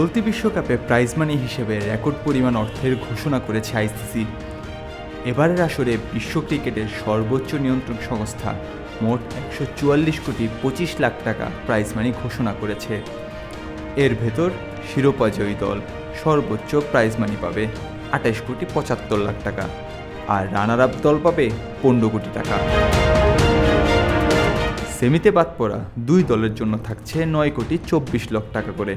চলতি বিশ্বকাপে prize money হিসেবে রেকর্ড পরিমাণ অর্থের ঘোষণা করেছে আইসিসি এবারের আসরে বিশ্ব ক্রিকেটের সর্বোচ্চ নিয়ন্ত্রণ সংস্থা মোট একশো চুয়াল্লিশ কোটি পঁচিশ লাখ টাকা প্রাইজ মানি ঘোষণা করেছে। এর ভেতর শিরোপা জয়ী দল সর্বোচ্চ প্রাইজ মানি পাবে আঠাশ কোটি পঁচাত্তর লাখ টাকা আর রানার আপ দল পাবে পনেরো কোটি টাকা। সেমিতে বাদ পড়া দুই দলের জন্য থাকছে নয় কোটি চব্বিশ লাখ টাকা করে।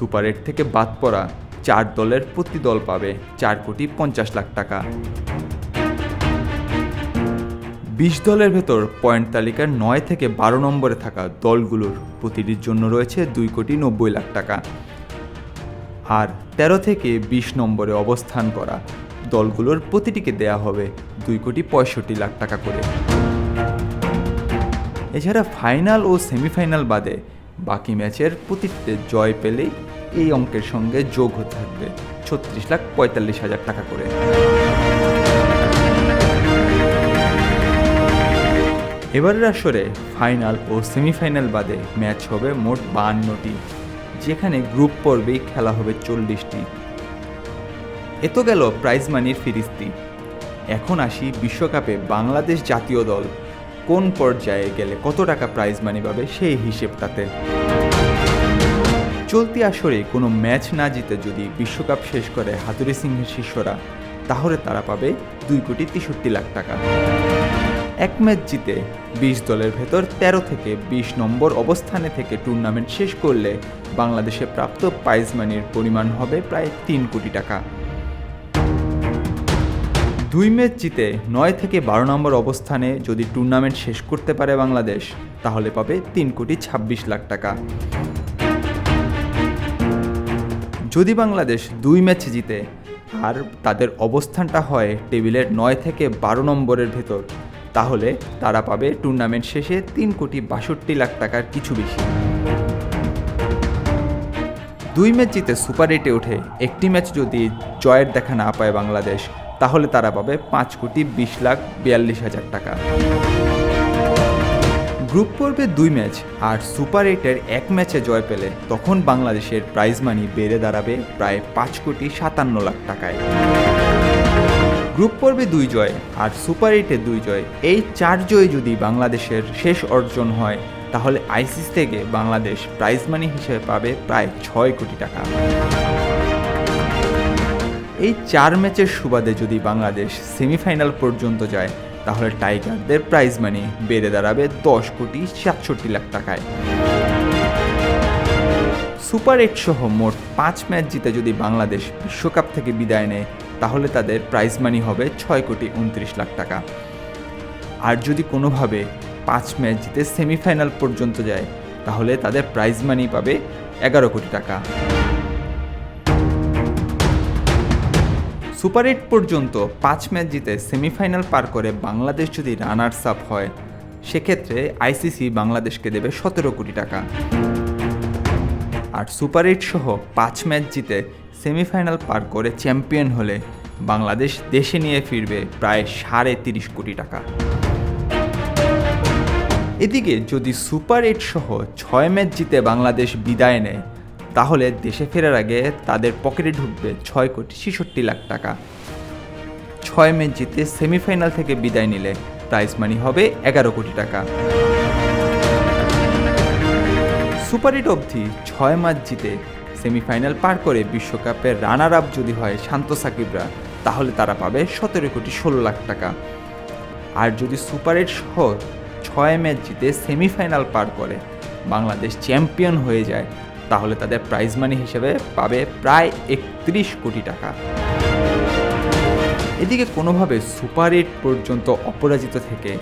সুপার এইট থেকে বাদ পড়া চার দলের প্রতি দল পাবে চার কোটি পঞ্চাশ লাখ টাকা। বিশ দলের ভেতর পয়েন্ট তালিকার নয় থেকে বারো নম্বরে থাকা দলগুলোর প্রতিটির জন্য রয়েছে দুই কোটি নব্বই লাখ টাকা। আর তেরো থেকে বিশ নম্বরে অবস্থান করা দলগুলোর প্রতিটিকে দেয়া হবে দুই কোটি পঁয়ষট্টি লাখ টাকা করে। এছাড়া ফাইনাল ও সেমিফাইনাল বাদে বাকি ম্যাচের প্রতিটিতে জয় পেলেই এই অঙ্কের সঙ্গে যোগ হতে থাকবে ছত্রিশ লাখ পঁয়তাল্লিশ হাজার টাকা করে। এবারের আসরে ফাইনাল ও সেমিফাইনাল বাদে ম্যাচ হবে মোট বাহান্নটি, যেখানে গ্রুপ পর্বেই খেলা হবে চল্লিশটি। এ তো গেল প্রাইজ মানির ফিরিস্তি। এখন আসি বিশ্বকাপে বাংলাদেশ জাতীয় দল। কোন পর্যায়ে গেলে কত টাকা প্রাইজ মানি পাবে সেই হিসেবটাতে। চলতি আসরে কোনো ম্যাচ না জিতে যদি বিশ্বকাপ শেষ করে হাতুড়ি সিংহের শিষ্যরা, তাহলে তারা পাবে দুই কোটি তেষট্টি লাখ টাকা। এক ম্যাচ জিতে বিশ দলের ভেতর ১৩ থেকে ২০ নম্বর অবস্থানে থেকে টুর্নামেন্ট শেষ করলে বাংলাদেশে প্রাপ্ত প্রাইজ মানির পরিমাণ হবে প্রায় তিন কোটি টাকা। দুই ম্যাচ জিতে নয় থেকে বারো নম্বর অবস্থানে যদি টুর্নামেন্ট শেষ করতে পারে বাংলাদেশ, তাহলে পাবে তিন কোটি ছাব্বিশ লাখ টাকা। যদি বাংলাদেশ দুই ম্যাচ জিতে, আর তাদের অবস্থানটা হয় টেবিলের নয় থেকে বারো নম্বরের ভেতর, তাহলে তারা পাবে টুর্নামেন্ট শেষে তিন কোটি বাষট্টি লাখ টাকার কিছু বেশি। দুই ম্যাচ জিতে সুপার এইটে ওঠে, একটি ম্যাচ যদি জয়ের দেখা না পায় বাংলাদেশ তাহলে তারা পাবে পাঁচ কোটি বিশ লাখ বিয়াল্লিশ হাজার টাকা। গ্রুপ পর্বে দুই ম্যাচ আর সুপার এইটের এক ম্যাচে জয় পেলে তখন বাংলাদেশের প্রাইজ মানি বেড়ে দাঁড়াবে প্রায় পাঁচ কোটি সাতান্ন লাখ টাকায়। গ্রুপ পর্বে দুই জয় আর সুপার এইটে দুই জয়, এই চার জয় যদি বাংলাদেশের শেষ অর্জন হয়, তাহলে আইসিস থেকে বাংলাদেশ প্রাইজ মানি হিসেবে পাবে প্রায় ছয় কোটি টাকা। এই চার ম্যাচের সুবাদে যদি বাংলাদেশ সেমিফাইনাল পর্যন্ত যায়, তাহলে টাইগারদের প্রাইজ মানি বেড়ে দাঁড়াবে দশ কোটি সাতষট্টি লাখ টাকায়। সুপার এইট সহ মোট পাঁচ ম্যাচ জিতে যদি বাংলাদেশ বিশ্বকাপ থেকে বিদায় নেয়, তাহলে তাদের প্রাইজ মানি হবে ছয় কোটি উনত্রিশ লাখ টাকা। আর যদি কোনোভাবে পাঁচ ম্যাচ জিতে সেমিফাইনাল পর্যন্ত যায়, তাহলে তাদের প্রাইজ মানি পাবে এগারো কোটি টাকা। সুপার এইট পর্যন্ত পাঁচ ম্যাচ জিতে সেমিফাইনাল পার করে বাংলাদেশ যদি রানার্স আপ হয়, সেক্ষেত্রে আইসিসি বাংলাদেশকে দেবে সতেরো কোটি টাকা। আর সুপার এইট সহ পাঁচ ম্যাচ জিতে সেমিফাইনাল পার করে চ্যাম্পিয়ন হলে বাংলাদেশ দেশে নিয়ে ফিরবে প্রায় সাড়ে তিরিশ কোটি টাকা। এদিকে যদি সুপার এইট সহ ছয় ম্যাচ জিতে বাংলাদেশ বিদায় নেয় তাহলে দেশে ফেরার আগে তাদের পকেটে ঢুকবে ছয় কোটি ছেষট্টি লাখ টাকা। ছয় ম্যাচ জিতে সেমিফাইনাল থেকে বিদায় নিলে প্রাইজ মানি হবে এগারো কোটি টাকা। সুপার এইট অবধি ছয় ম্যাচ জিতে সেমিফাইনাল পার করে বিশ্বকাপের রানার আপ যদি হয় শান্ত সাকিবরা, তাহলে তারা পাবে সতেরো কোটি ষোলো লাখ টাকা। আর যদি সুপার এইট সহ ছয় ম্যাচ জিতে সেমিফাইনাল পার করে বাংলাদেশ চ্যাম্পিয়ন হয়ে যায় তাহলে তাদের প্রাইজ মানি হিসেবে পাবে প্রায় একত্রিশ কোটি টাকা। এদিকে কোনোভাবে সুপার এইট পর্যন্ত অপরাজিত থেকে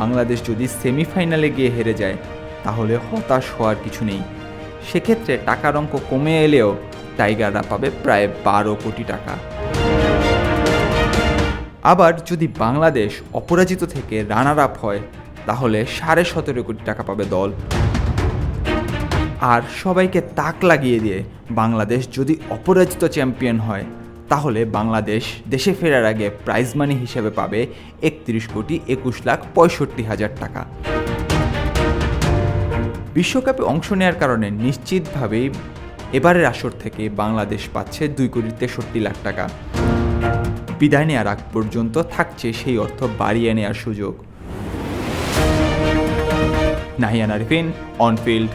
বাংলাদেশ যদি সেমিফাইনালে গিয়ে হেরে যায়, তাহলে হতাশ হওয়ার কিছু নেই। সেক্ষেত্রে টাকার অঙ্ক কমে এলেও টাইগাররা পাবে প্রায় বারো কোটি টাকা। আবার যদি বাংলাদেশ অপরাজিত থেকে রানার আপ হয়, তাহলে সাড়ে সতেরো কোটি টাকা পাবে দল। আর সবাইকে তাক লাগিয়ে দিয়ে বাংলাদেশ যদি অপরাজিত চ্যাম্পিয়ন হয়, তাহলে বাংলাদেশ দেশে ফেরার আগে প্রাইজ মানি হিসেবে পাবে একত্রিশ কোটি একুশ লাখ পঁয়ষট্টি হাজার টাকা। বিশ্বকাপে অংশ নেওয়ার কারণে নিশ্চিতভাবেই এবারের আসর থেকে বাংলাদেশ পাচ্ছে দুই কোটি তেষট্টি লাখ টাকা। বিদায় নেওয়ার আগ পর্যন্ত থাকছে সেই অর্থ বাড়িয়ে নেওয়ার সুযোগ। নাহিয়ান আরিফিন অনফিল্ড